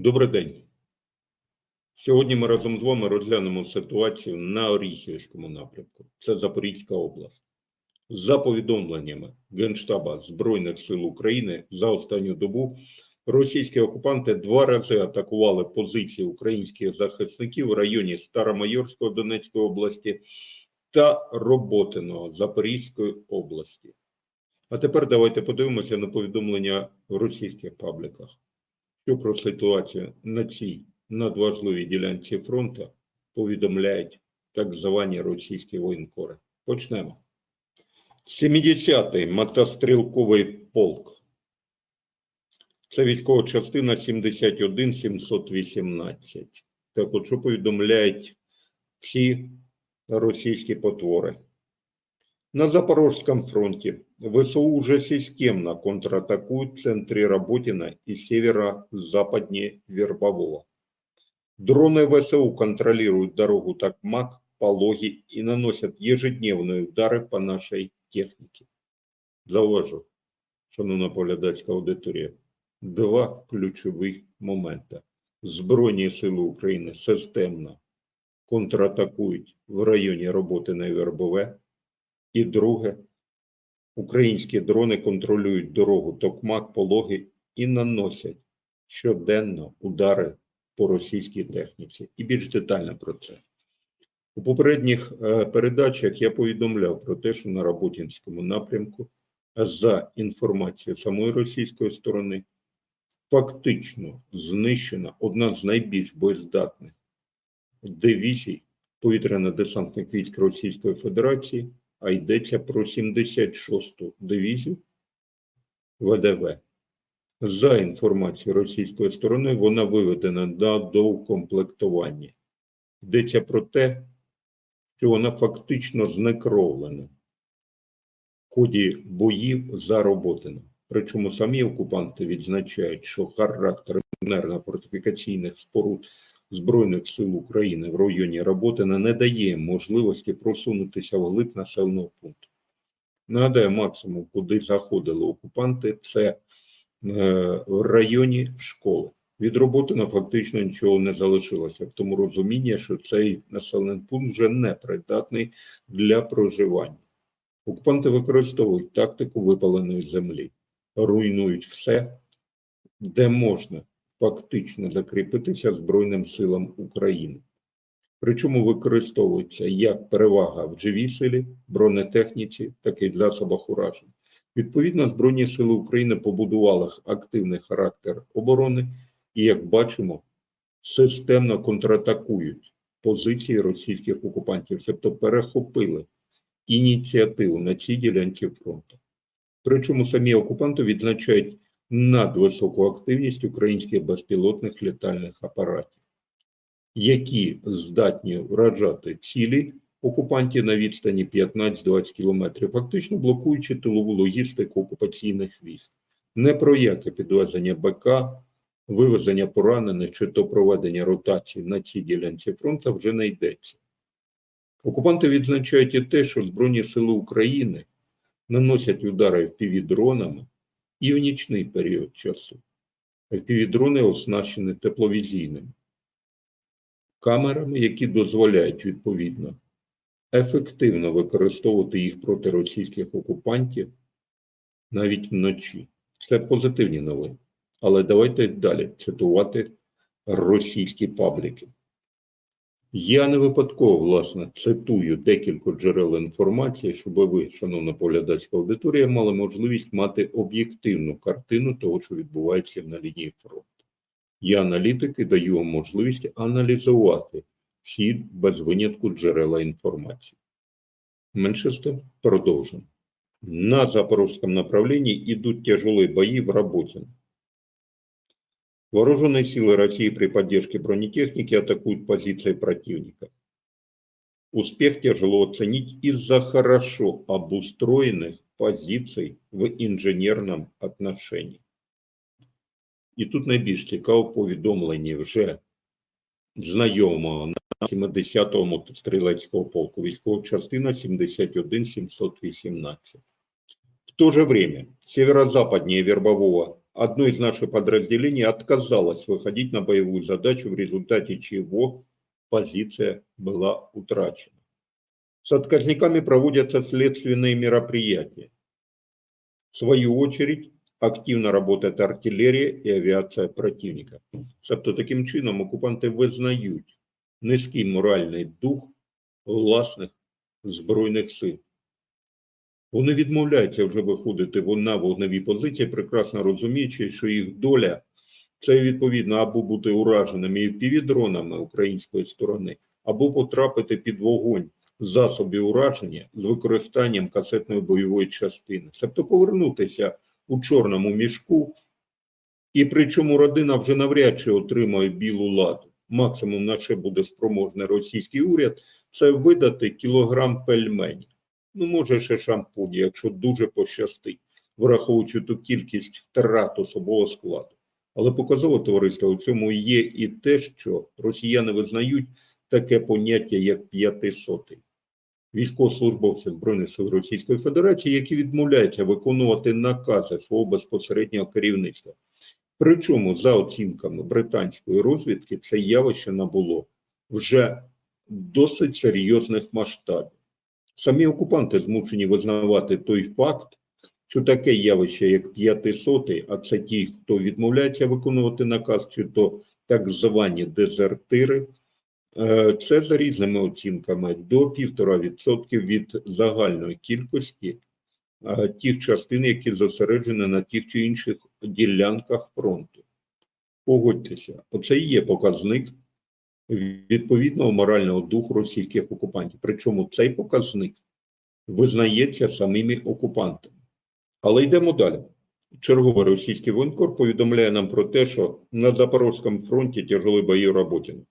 Добрий день. Сьогодні ми разом з вами розглянемо ситуацію на Оріхівському напрямку. Це Запорізька область. За повідомленнями Генштаба Збройних сил України за останню добу російські окупанти два рази атакували позиції українських захисників в районі Старомайорського Донецької області та Роботиного Запорізької області. А тепер давайте подивимося на повідомлення в російських пабліках що про ситуацію на цій надважливій ділянці фронту повідомляють так звані російські воєнкори. Почнемо. 70-й мотострілковий полк. Це військова частина 71 718. Так от, що повідомляють ці російські потвори. На Запорожском фронте ВСУ уже системно контратакуют в центре Работина и северо-западнее Вербового. Дроны ВСУ контролируют дорогу Токмак, Пологи и наносят ежедневные удары по нашей технике. Зауважу, шановна поглядацька аудиторія, два ключових моменти. Збройні сили України системно контратакують в районі Роботина і Вербове, і друге, українські дрони контролюють дорогу Токмак, Пологи і наносять щоденно удари по російській техніці. І більш детально про це. У попередніх е, передачах я повідомляв про те, що на Роботінському напрямку, за інформацією самої російської сторони, фактично знищена одна з найбільш боєздатних дивізій повітряно-десантних військ Російської Федерації а йдеться про 76-ту дивізію ВДВ. За інформацією російської сторони, вона виведена на доукомплектування. Йдеться про те, що вона фактично знекровлена в ході боїв зароботана. Причому самі окупанти відзначають, що характер інженерно-фортифікаційних споруд Збройних сил України в районі Роботина не дає можливості просунутися вглиб населеного пункту. Нагадаю, максимум, куди заходили окупанти, це е, в районі школи. Від Роботина фактично нічого не залишилося, в тому розумінні, що цей населений пункт вже не придатний для проживання. Окупанти використовують тактику випаленої землі, руйнують все, де можна фактично закріпитися Збройним силам України. Причому використовується як перевага в живій силі, бронетехніці, так і в засобах ураження. Відповідно, Збройні сили України побудували активний характер оборони і, як бачимо, системно контратакують позиції російських окупантів, тобто перехопили ініціативу на цій ділянці фронту. Причому самі окупанти відзначають надвисоку активність українських безпілотних літальних апаратів, які здатні вражати цілі окупантів на відстані 15-20 кілометрів, фактично блокуючи тилову логістику окупаційних військ. Не про яке підвезення БК, вивезення поранених чи то проведення ротації на цій ділянці фронту вже не йдеться. Окупанти відзначають і те, що Збройні сили України наносять удари впівдронами і в нічний період часу. FPV-дрони оснащені тепловізійними камерами, які дозволяють відповідно ефективно використовувати їх проти російських окупантів навіть вночі. Це позитивні новини. Але давайте далі цитувати російські пабліки. Я не випадково, власне, цитую декілька джерел інформації, щоб ви, шановна поглядацька аудиторія, мали можливість мати об'єктивну картину того, що відбувається на лінії фронту. Я аналітик і даю вам можливість аналізувати всі без винятку джерела інформації. Менше з тим, продовжимо. На запорожському направленні йдуть тяжелі бої в Работино. Вооруженные силы России при поддержке бронетехники атакуют позиции противника. Успех тяжело оценить из-за хорошо обустроенных позиций в інженерному отношении. І тут найбільш цікаво повідомлення вже знайомого на 70-го мотострілецького полку, військова частина 71 718. В то же время северо-западнее Вербового одно из наших подразделений отказалось выходить на боевую задачу, в результате чего позиция была утрачена. С отказниками проводятся следственные мероприятия. В свою очередь, активно работает артилерія і авіація противника. Тобто, таким чином, окупанти визнають низький моральний дух власних збройних сил. Вони відмовляються вже виходити на вогневі позиції, прекрасно розуміючи, що їх доля це відповідно або бути ураженими півдронами української сторони, або потрапити під вогонь засобів ураження з використанням касетної бойової частини, тобто повернутися у чорному мішку, і причому родина вже навряд чи отримає білу ладу. Максимум, на що буде спроможний російський уряд, це видати кілограм пельменів. Ну, може, ще шампуні, якщо дуже пощастить, враховуючи ту кількість втрат особового складу. Але показово товариство у цьому є і те, що росіяни визнають таке поняття, як п'ятисотий. Військовослужбовці Збройних сил Російської Федерації, які відмовляються виконувати накази свого безпосереднього керівництва. Причому, за оцінками британської розвідки, це явище набуло вже досить серйозних масштабів. Самі окупанти змушені визнавати той факт, що таке явище, як п'ятисотий, а це ті, хто відмовляється виконувати наказ, чи то так звані дезертири, е, це за різними оцінками до 1,5% від загальної кількості е, тих частин, які зосереджені на тих чи інших ділянках фронту. Погодьтеся, оце і є показник відповідного морального духу російських окупантів. Причому цей показник визнається самими окупантами. Але йдемо далі. Черговий російський воєнкор повідомляє нам про те, що на Запорожском фронте тяжелые бои Работина.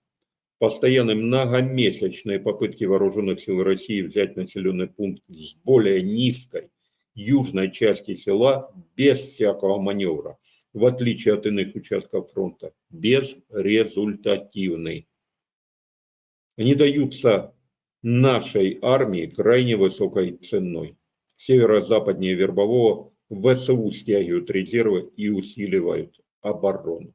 Постоянные многомесячные попытки вооруженных сил России взять населенный пункт с более низкой южной части села без всякого маневра, в отличие от иных участков фронта, безрезультативный. Они даются нашей армии крайне высокой ценой. Северо-западнее Вербового ВСУ стягивают резервы и усиливают оборону.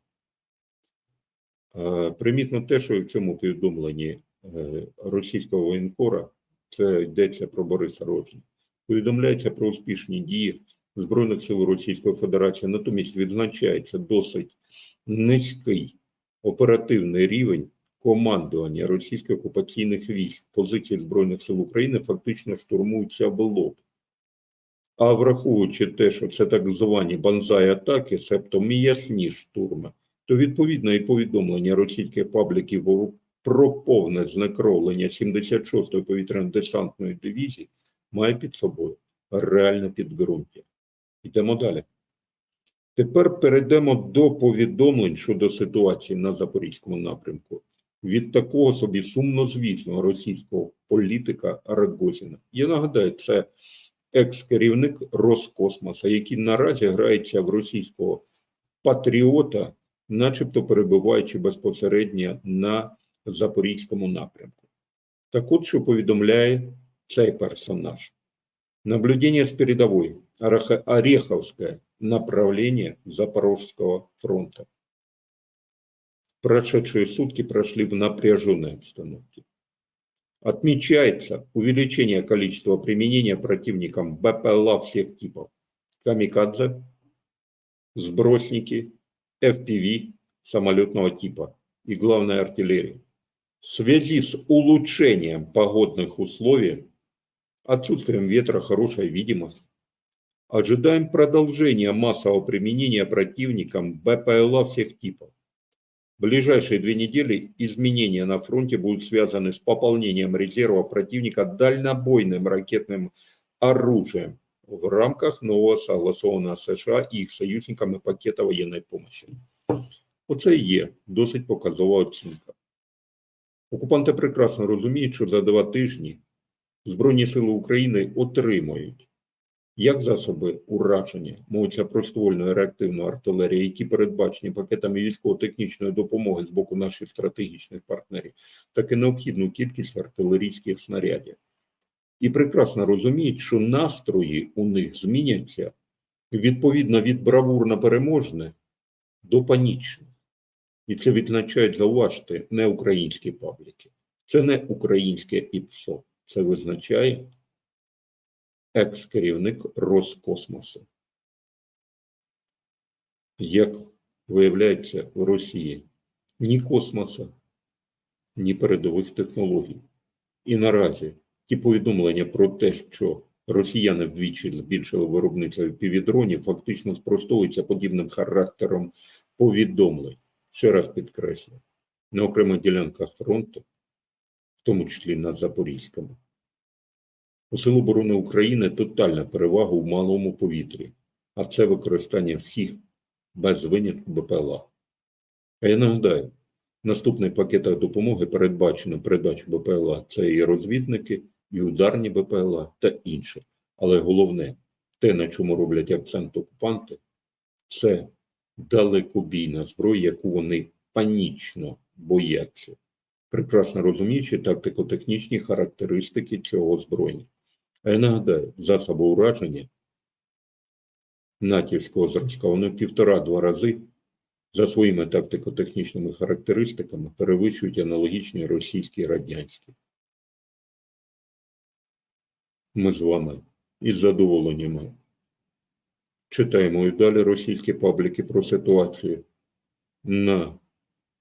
Примітно те, що в цьому повідомленні е, російського воєнкора, це йдеться про Бориса Роджина, повідомляється про успішні дії Збройних сил Російської Федерації, натомість відзначається досить низький оперативний рівень командування російських окупаційних військ. Позиції Збройних сил України фактично штурмуються в лоб. А враховуючи те, що це так звані банзай-атаки, себто м'ясні штурми, то відповідно і повідомлення російських пабліків про повне знекровлення 76-ї повітряно-десантної дивізії має під собою реальне підґрунтя. Йдемо далі. Тепер перейдемо до повідомлень щодо ситуації на Запорізькому напрямку від такого собі сумнозвісного російського політика Рогозіна. Я нагадаю, це екс-керівник Роскосмоса, який наразі грається в російського патріота, начебто перебуваючи безпосередньо на Запорізькому напрямку. Так от, що повідомляє цей персонаж. Наблюдение с передовой. Орех- Ореховское направление Запорожского фронта. Прошедшие сутки прошли в напряженной обстановке. Отмечается увеличение количества применения противником БПЛА всех типов. Камикадзе, сбросники, FPV самолетного типа и главной артиллерии. В связи с улучшением погодных условий, отсутствием ветра, хорошая видимость, ожидаем продолжения массового применения противником БПЛА всех типов В ближайшие две недели изменения на фронте будут связаны с пополнением резерва противника дальнобойным ракетным оружием в рамках нового согласованного США и их союзниками пакета военной помощи. Оце і є досить показова оцінка. Окупанти прекрасно розуміють, що за два тижні Збройні сили України отримають як засоби ураження, мовиться про ствольну і реактивну артилерію, які передбачені пакетами військово-технічної допомоги з боку наших стратегічних партнерів, так і необхідну кількість артилерійських снарядів. І прекрасно розуміють, що настрої у них зміняться Відповідно, від бравурно переможне до панічне. І це відзначають, зауважте, не українські пабліки. Це не українське ІПСО. Це визначає екс-керівник Роскосмосу. Як виявляється в Росії ні космоса, ні передових технологій. І наразі ті повідомлення про те, що росіяни вдвічі збільшили виробництво півдронів, фактично спростовуються подібним характером повідомлень. Ще раз підкреслю, на окремих ділянках фронту, в тому числі на Запорізькому, у Сил оборони України тотальна перевага у малому повітрі, а це використання всіх без винятку БПЛА. А я нагадаю, в наступних пакетах допомоги передбачено передачу БПЛА це і розвідники, і ударні БПЛА та інше. Але головне, те, на чому роблять акцент окупанти, це далекобійна зброя, яку вони панічно бояться, прекрасно розуміючи тактико-технічні характеристики цього озброєння. А я засоби ураження натівського зразка, вони півтора-два рази за своїми тактико-технічними характеристиками перевищують аналогічні російські і радянські. Ми з вами із задоволенням читаємо і далі російські пабліки про ситуацію на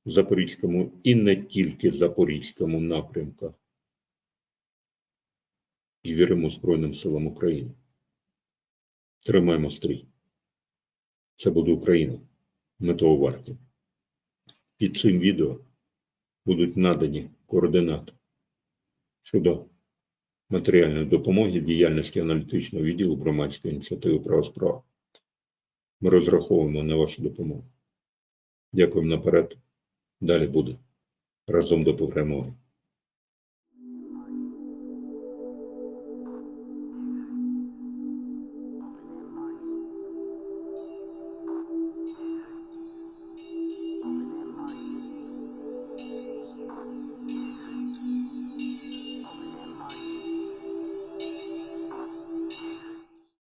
Запорізькому і не тільки Запорізькому напрямках. І віримо Збройним силам України. Тримаємо стрій. Це буде Україна. Ми того варті. Під цим відео будуть надані координати щодо матеріальної допомоги діяльності аналітичного відділу громадської ініціативи права справа. Ми розраховуємо на вашу допомогу. Дякуємо наперед. Далі буде. Разом до перемоги.